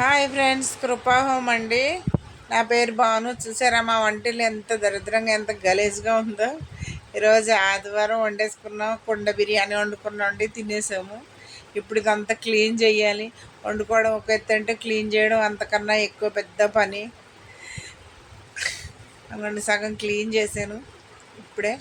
Hi friends కృపాహోమ్ అండి. నా పేరు భాను. చూసారా మా వంటలు ఎంత దరిద్రంగా ఎంత గలీజ్గా ఉందో. ఈరోజు ఆదివారం వండేసుకున్నాం. కుండ బిర్యానీ వండుకున్నాం అండి తినేసాము. ఇప్పుడు ఇదంతా క్లీన్ చేయాలి. వండుకోవడం ఒక ఎత్తు అంటే క్లీన్ చేయడం అంతకన్నా ఎక్కువ పెద్ద పని. అనండి సగం క్లీన్ చేశాను. ఇప్పుడే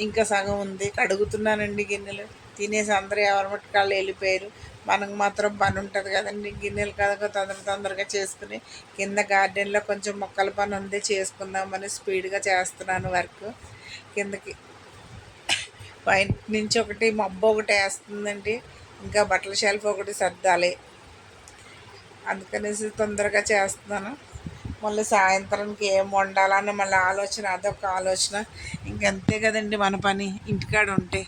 ఇంకా సగం ఉంది. కడుగుతున్నానండి గిన్నెలు. తినేసి అందరూ ఎవరి మట్టుకాళ్ళు వెళ్ళిపోయారు. మనకు మాత్రం పని ఉంటుంది కదండి. గిన్నెలు కదా తొందర తొందరగా చేసుకుని కింద గార్డెన్లో కొంచెం మొక్కల పని ఉంది చేసుకుందామని స్పీడ్గా చేస్తున్నాను వర్క్ కిందకి పైన నుంచి ఒకటి మబ్బు ఒకటి వేస్తుందండి. ఇంకా బట్టల షెల్ఫ్ ఒకటి సర్దాలి. అందుకనేసి తొందరగా చేస్తున్నాను. మళ్ళీ సాయంత్రానికి ఏం వండాలని మళ్ళీ ఆలోచన అదొక ఆలోచన. ఇంకంతే కదండి మన పని. ఇంటికాడ ఉంటే.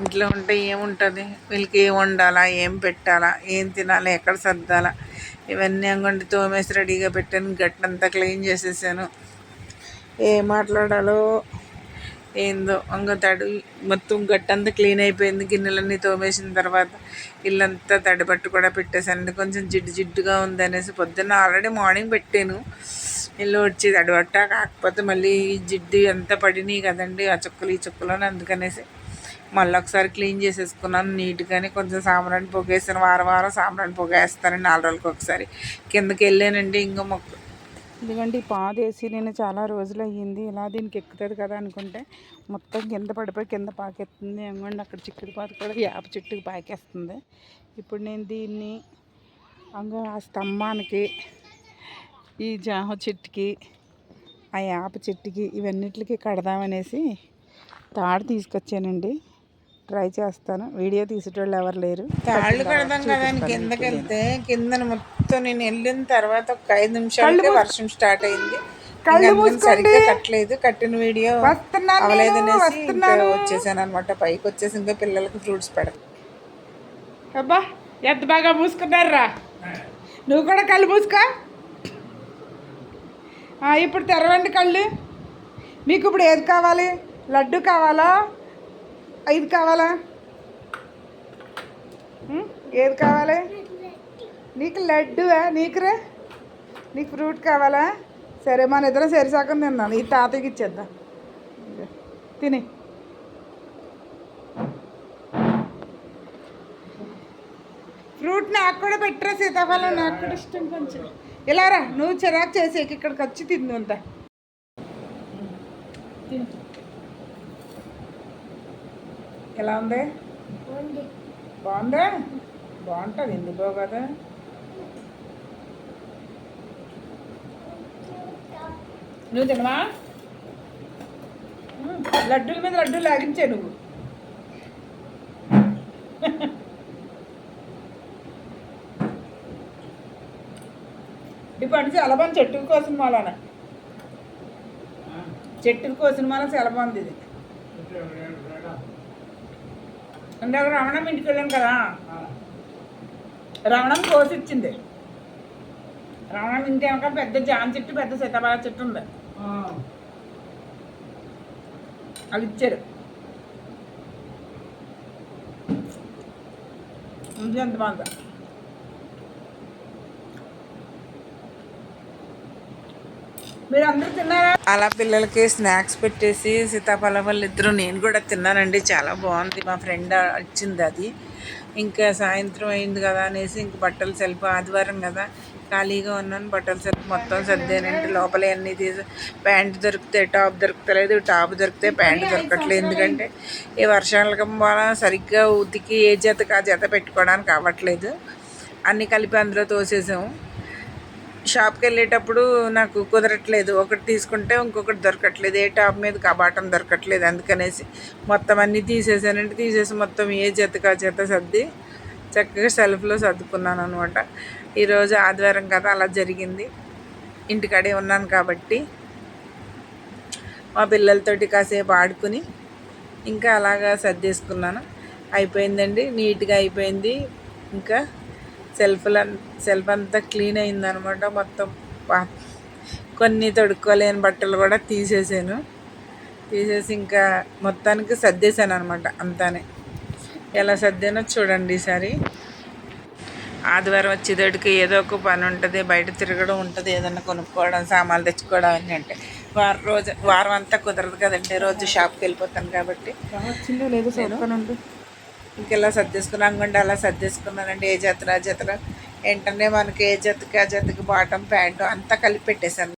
ఇంట్లో ఉంటే ఏముంటుంది? వీళ్ళకి ఏం వండాలా? ఏం పెట్టాలా? ఏం తినాలా? ఎక్కడ సర్దాలా? ఇవన్నీ అంగండి తోమేసి రెడీగా పెట్టాను. గట్టంతా క్లీన్ చేసేసాను. ఏం మాట్లాడాలో ఏందో అంగ తడి మొత్తం గట్టంతా క్లీన్ అయిపోయింది. గిన్నెలన్నీ తోమేసిన తర్వాత ఇల్లంతా తడిపట్టు కూడా పెట్టేసాను కొంచెం జిడ్డు జిడ్డుగా ఉంది అనేసి పొద్దున్న ఆల్రెడీ మార్నింగ్ పెట్టాను. ఇల్లు వచ్చి తడిపట్ట కాకపోతే మళ్ళీ జిడ్డు ఎంత పడినాయి కదండి. ఆ చుక్కలు ఈ చుక్కలు అని అందుకనేసి మళ్ళీ ఒకసారి క్లీన్ చేసేసుకున్నాను నీట్గానే కొంచెం సాంబ్రాణి పొగేసాను వారం వారం సాంబ్రాణి పొగ వేస్తాను నాలుగు రోజులకి ఒకసారి. కిందకి వెళ్ళానండి ఇంకో మొక్క. ఎందుకంటే ఈ పాదేసి నేను చాలా రోజులు అయ్యింది. ఇలా దీనికి ఎక్కుతుంది కదా అనుకుంటే మొత్తం కింద పడిపోయి కింద పాకెత్తుంది. ఏమండి అక్కడ చిక్కుడు పాత కూడా వేప చెట్టుకి పాకేస్తుంది. ఇప్పుడు నేను దీన్ని అంగ ఆ స్తంభానికి ఈ జామ చెట్టుకి ఆ యాప చెట్టుకి ఇవన్నిటికి కడదామనేసి తాడు తీసుకొచ్చానండి. ట్రై చేస్తాను. వీడియో తీసేటోళ్ళు ఎవరు లేరు. తాళ్ళు కడదాం కదా కిందకి వెళ్తే కింద మొత్తం నేను వెళ్ళిన తర్వాత ఒక ఐదు నిమిషాలకే వర్షం స్టార్ట్ అయింది. అందుకని సరిగ్గా కట్టలేదు కట్టిన వీడియో అవలేదనేసి వచ్చేసాను అనమాట పైకి వచ్చేసి ఇంకా పిల్లలకి ఫ్రూట్స్ పెడతాను అబ్బా ఎంత బాగా మూసుకున్నారా నువ్వు కూడా కళ్ళు మూసుకో. ఇప్పుడు తెరవండి కళ్ళు. మీకు ఇప్పుడు ఏది కావాలి? లడ్డు కావాలా? ఇది కావాలా? ఏది కావాలి? నీకు లడ్డువా? నీకురా? నీకు ఫ్రూట్ కావాలా? సరే మన ఇద్దరం సరిసాకం తిన్నాను. ఈ తాతయ్యకి ఇచ్చేద్దాం. తిని. ఫ్రూట్ నాకు కూడా పెట్టరా సీతాఫలం? నాకు కూడా ఇష్టం కొంచెం. ఇలా రా నువ్వు చిరాకు చేసేకి ఇక్కడికి వచ్చి తిందు అంత ఎలా ఉంది? బాగుందా. బాగుంటుంది ఎందుకో కదా. నువ్వు తినవా? లడ్డూల మీద లడ్డూలు లాగించే నువ్వు. ఈ పండు చాలా బాగుంది చెట్టు కోసిన మాలన. చెట్టు కోసిన మాల చాలా బాగుంది ఇది ఇందాక రమణం ఇంటికి వెళ్ళాను కదా. రమణం కోసి ఇచ్చింది. రమణం ఇంటి వెనక పెద్ద జామ చెట్టు పెద్ద సీతాఫల చెట్టు ఉంది. వాళ్ళు ఇచ్చారు. ఎంత బాగుందా? మీరు అందరూ తిన్నారా? అలా పిల్లలకి స్నాక్స్ పెట్టేసి సీతాఫలం వాళ్ళు ఇద్దరు నేను కూడా తిన్నానండి. చాలా బాగుంది. మా ఫ్రెండ్ ఇచ్చింది అది. ఇంకా సాయంత్రం అయింది కదా అనేసి ఇంక బట్టలు సెల్ఫ్ ఆదివారం కదా. ఖాళీగా ఉన్నాను. బట్టలు సెల్ఫ్ మొత్తం సర్దానంటే లోపల అన్నీ తీసి ప్యాంట్ దొరికితే టాప్ దొరకలేదు టాప్ దొరికితే ప్యాంట్ దొరకట్లేదు. ఎందుకంటే ఈ వర్షాలకం వల్ల సరిగ్గా ఉతికి ఏ జతకు ఆ జత పెట్టుకోవడానికి అవ్వట్లేదు. అన్నీ కలిపి అందులో తోసేసాము. షాప్కి వెళ్ళేటప్పుడు నాకు కుదరట్లేదు. ఒకటి తీసుకుంటే ఇంకొకటి దొరకట్లేదు. ఏ టాప్ మీద కబాటం దొరకట్లేదు. అందుకనేసి మొత్తం అన్నీ తీసేసానంటే తీసేసి మొత్తం ఏ జతకా జత సర్ది చక్కగా సెల్ఫ్లో సర్దుకున్నాను అనమాట ఈరోజు ఆదివారం కదా అలా జరిగింది. ఇంటికాడే ఉన్నాను కాబట్టి మా పిల్లలతోటి కాసేపు ఆడుకుని ఇంకా అలాగా సర్దేసుకున్నాను. అయిపోయిందండి. నీట్గా అయిపోయింది. ఇంకా సెల్ఫ్లు సెల్ఫ్ అంతా క్లీన్ అయిందనమాట మొత్తం. కొన్ని తొడుక్కోలేని బట్టలు కూడా తీసేసాను. తీసేసి ఇంకా మొత్తానికి సర్దేశాను అనమాట అంతానే. ఎలా సర్దానో చూడండి ఈసారి. ఆదివారం వచ్చేటడికి ఏదో ఒక పని ఉంటుంది బయట తిరగడం ఉంటుంది ఏదైనా కొనుక్కోవడం సామాన్లు తెచ్చుకోవడం అన్నీ ఉంటాయి వారం రోజు వారం అంతా కుదరదు కదండి రోజు షాప్కి వెళ్ళిపోతాను కాబట్టి. ఇంక ఇలా ఇంకెలా సర్దేసుకున్నాం అనుకోండి అలా సర్దేసుకున్నానండి ఏ జతలు ఆ జతలు మనకి ఏ జతకి ఆ జతకి బాటం ప్యాంటు అంతా కలిపి పెట్టేశాను.